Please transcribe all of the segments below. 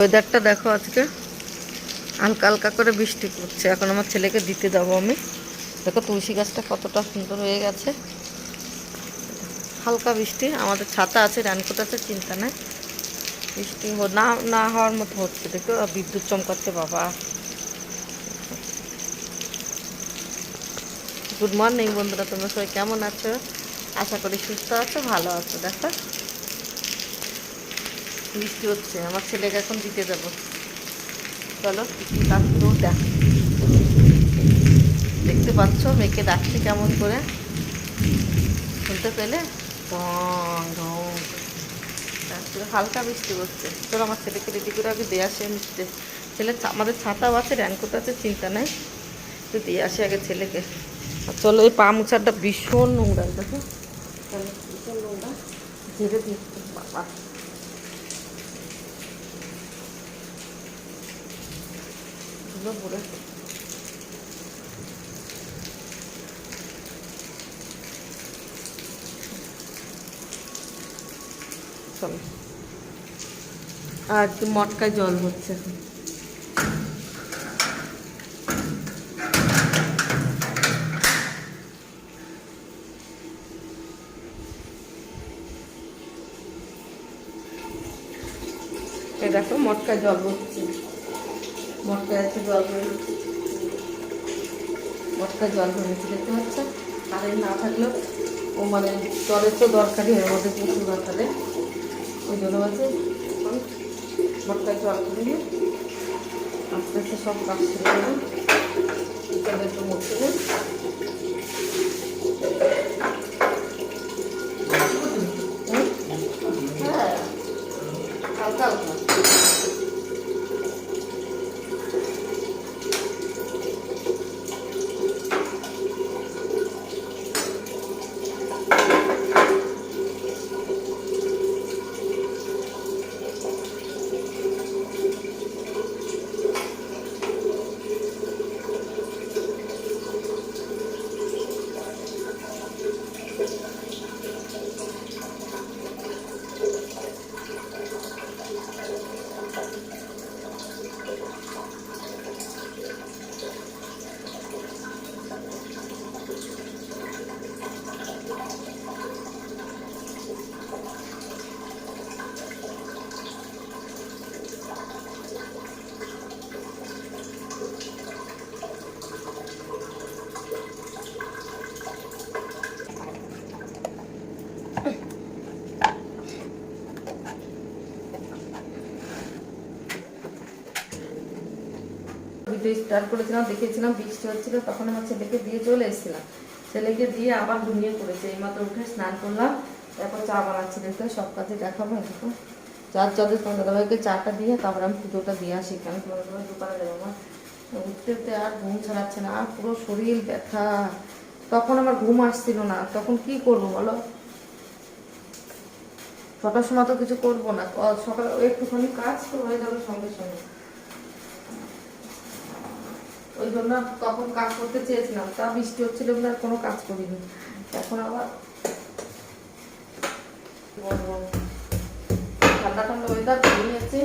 ওয়েদারটা দেখো আজকে। হালকা হালকা করে বৃষ্টি পড়ছে। এখন আমার ছেলেকে দিতে যাব আমি। দেখো তুলসী গাছটা কতটা সুন্দর হয়ে গেছে। হালকা বৃষ্টি। আমাদের ছাতা আছে, রানকোট আছে, চিন্তা নেই। বৃষ্টি না না হওয়ার মতো হচ্ছে। দেখো বিদ্যুৎ চমকাচ্ছে, বাবা। গুড মর্নিং বন্ধুরা। তোমরা সবাই কেমন আছো? আশা করি সুস্থ আছো, ভালো আছো। দেখো। বৃষ্টি হচ্ছে, আমার ছেলেকে এখন দিতে যাব। চলো দেখ। দেখতে পাচ্ছ, মেয়েকে ডাকছে কেমন করে। শুনতে পেলে? হালকা বৃষ্টি হচ্ছে। চলো, আমার ছেলেকে রেডি করে আগে দিয়ে আসে মিশতে ছেলে আমাদের ছাতাও আছে, র্যানকোট আছে, চিন্তা নাই। তো দিয়ে আসে আগে ছেলেকে। আর চলো, এই পা মুছারটা ভীষণ নোংরা, দেখো। ভীষণ নোংরা। ঝেড়ে দিই বাবা। পড়ে চলো। আর একটু মটকায় জল হচ্ছে। এখন দেখো মটকায় জল হচ্ছে। মটকায় আছে, জল হয়ে মটকায় জল হয়েছে দেখতে পাচ্ছ? কারেন্ট না থাকলেও ও মানে জলের তো দরকারই এর মধ্যে প্রচুর দরকারে ওই জন্য আছে মটকায় জল দিয়ে আস্তে আস্তে সব কাজ শুরু করব। বিকালে একটু দেয় হ্যাঁ হালকা হালকা। ভিডিও স্টার্ট করেছিলাম, দেখিয়েছিলাম, বৃষ্টি হচ্ছিল, তখন আমার ছেলেকে দিয়ে চলে এসেছিলাম। ছেলেকে দিয়ে আবার ঘুমিয়ে পড়েছে, এইমাত্র উঠে স্নান করলাম, তারপর চা বানাচ্ছি, দেখতে সব কাজে দেখাবো এটুকু চার চাঁদের তোমার দাদাভাইকে চাটা দিয়ে, তারপর আমি পুজোটা দিয়ে আসি, কেন তোমার দাদাভাই দোকানে যাব আমার উঠতে উঠতে আর ঘুম ছাড়াচ্ছে না, আর পুরো শরীর ব্যথা। তখন আমার ঘুম আসছিল না, তখন কি করব বলো? ছটার সময় তো কিছু করব না সকালে একটুখানি কাজ তো হয়ে যাবে সঙ্গে সঙ্গে। ওই জন্য তখন কাজ করতে চেয়েছিলাম। তা বৃষ্টি হচ্ছিল বলে আর কোনো কাজ করিনি। এখন আবার ঠান্ডা ঠান্ডা ওয়েদার ঘুমিয়েছে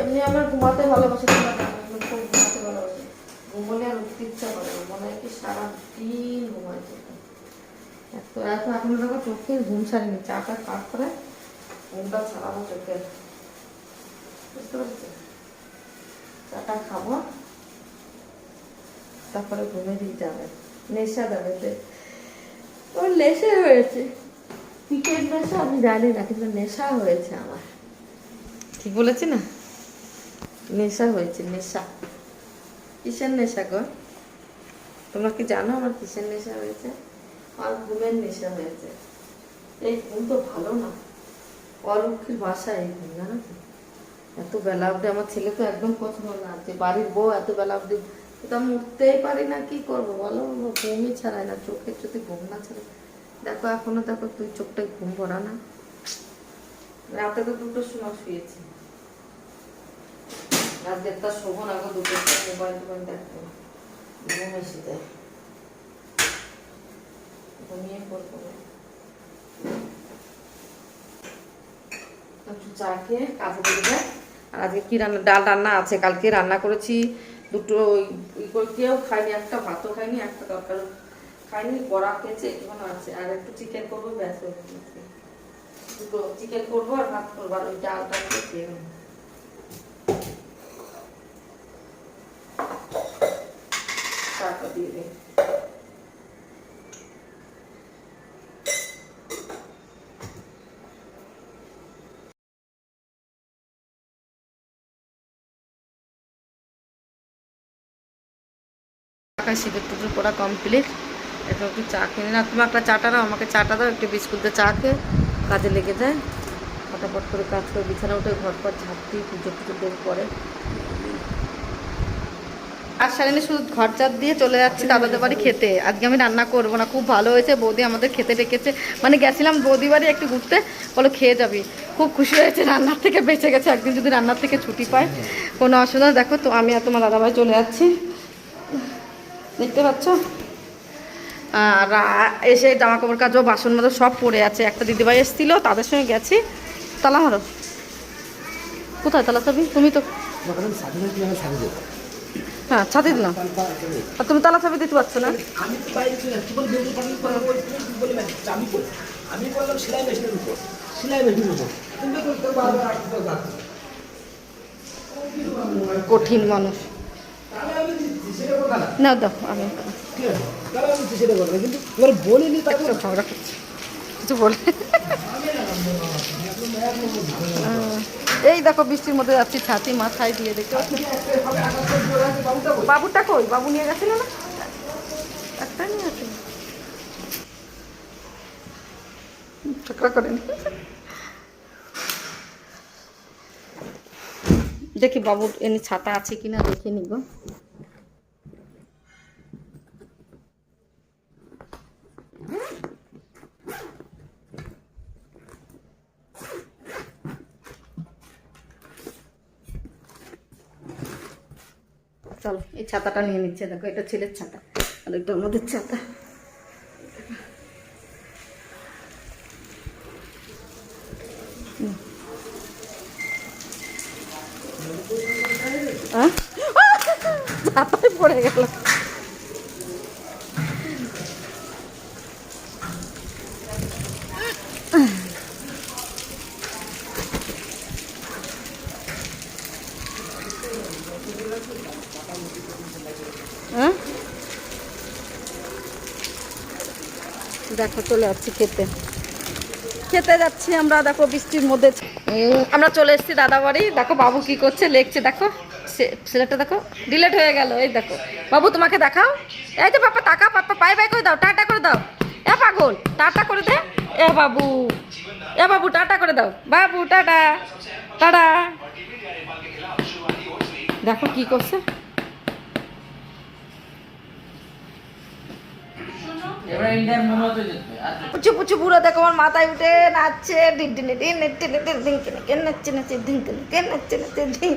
এমনি আমার ঘুমাতে ভালোবাসে তোমরা জানো, খুব ঘুমাতে ভালোবাসি। ঘুমলে আর উঠতে ইচ্ছা করে মনে হয় কি সারাদিন ঘুমাইছে এত এত এখন দেখো চোখে ঘুম ছাড়িনি। চাটা কাট করে ঘুমটা ছাড়াবো চোখে। বুঝতে পারছি? চাটা খাব। তারপরে ঘুমে দিয়ে যাবে নেশা যাবে ওর নেশা হয়েছে। ক্রিকেট নেশা আমি জানি না কিন্তু নেশা হয়েছে আমার। ঠিক বলেছি না? নেশা হয়েছে নেশা। কিসের নেশা গো? তোমরা কি জানো আমার কিসের নেশা হয়েছে? আর ঘুমের নেশা হয়েছে। এই ঘুম তো ভালো না। অলক্ষীর বাসা এই ঘুম জানো তো? এত বেলা অবধি আমার ছেলে তো একদম পছন্দ না যে বাড়ির বউ এত বেলা অবধি আমি উঠতেই পারি না, কি করব বলো? ঘুমই না, চোখের যদি ঘুম না ছাড়ে। দেখো, এখনও দেখো তুই চোখটায় ঘুম ভরা না। রাতে তো দুটোর সময় শুয়েছি। চা খেয়ে কাজে আর আজকে কি রান্না, ডাল রান্না আছে? কালকে রান্না করেছি দুটো ওই- কেউ খাইনি একটা ভাতও খাইনি একটা তরকারি খাইনি বড়া খেয়েছে, এখানে আছে। আর একটু চিকেন করব, ব্যাস দুটো চিকেন করব আর ভাত করব, আর ওই ডালটা খেয়ে তারপর দিয়ে দিই টাকা সিঁদুর টুটুর করা কমপ্লিট এখন একটু চা কিনে না তুমি একটা চাটা দাও, আমাকে চাটা দাও, একটু বিস্কুট দিয়ে চা খেয়ে কাজে লেগে যায়। ফটাফট করে কাজ করে বিছানা উঠে ঘর পর ঝাঁপ দিই পুজো টুজো দেব পরে। আর সারাদিনে শুধু ঘর চাপ দিয়ে চলে যাচ্ছি দাদাদের বাড়ি খেতে। আজকে আমি রান্না করব না, খুব ভালো হয়েছে। বৌদি আমাদের খেতে ডেকেছে। মানে গেছিলাম বৌদি বাড়ি একটু ঘুরতে, বলো খেয়ে যাবি। খুব খুশি হয়েছে, রান্নার থেকে বেঁচে গেছে। একদিন যদি রান্নার থেকে ছুটি পায়, কোনো অসুবিধা দেখো তো, আমি আর তোমার দাদাভাই চলে যাচ্ছি। দেখতে পাচ্ছ? আর এসে জামা কাপড় কাজও বাসন মতো সব পড়ে আছে। একটা দিদিভাই এসেছিল, তাদের সঙ্গে গেছি। তালা মারো। কোথায় তালা চাবি? তুমি তো হ্যাঁ ছাদে দিলাম। আর তুমি তালা চাবি দিতে পারছ না? কঠিন মানুষ। না দাও আমি কিছু এই দেখো বৃষ্টির মধ্যে যাচ্ছি ছাতি মাথায় দিয়ে দেখো বাবুটা কই? বাবু নিয়ে গেছিল না? একটা নিয়ে ঠোকরা করেন দেখি বাবুর এনে ছাতা আছে কিনা দেখে নিব। ছাতাটা নিয়ে নিচ্ছে দেখো এটা ছেলের ছাতা আর এটা আমাদের ছাতা। ছাতায় পড়ে গেল। দেখো, চলে যাচ্ছি খেতে। খেতে যাচ্ছি আমরা, দেখো, বৃষ্টির মধ্যে। আমরা চলে এসেছি দাদা বাড়ি দেখো, বাবু কি করছে, লেখছে, দেখো। ছেলেটা দেখো ডিলেট হয়ে গেল, এই দেখো। বাবু, তোমাকে দেখাও। এই যে, পাপা, টাকা, পাপা, পাই বাই করে দাও, টাটা করে দাও। এ পাগল, টাটা করে দে। এ বাবু এ বাবু, টাটা করে দাও। বাবু, টাটা টাটা। দেখো কি করছে। পুচু পুচু বুড়ো দেখো, আমার মাথায় উঠে নাচছে ডিন ডিন ডিন ডিন ডিন ডিন ডিন ডিন ডিন ডিন ডিন ডিন ডিন ডিন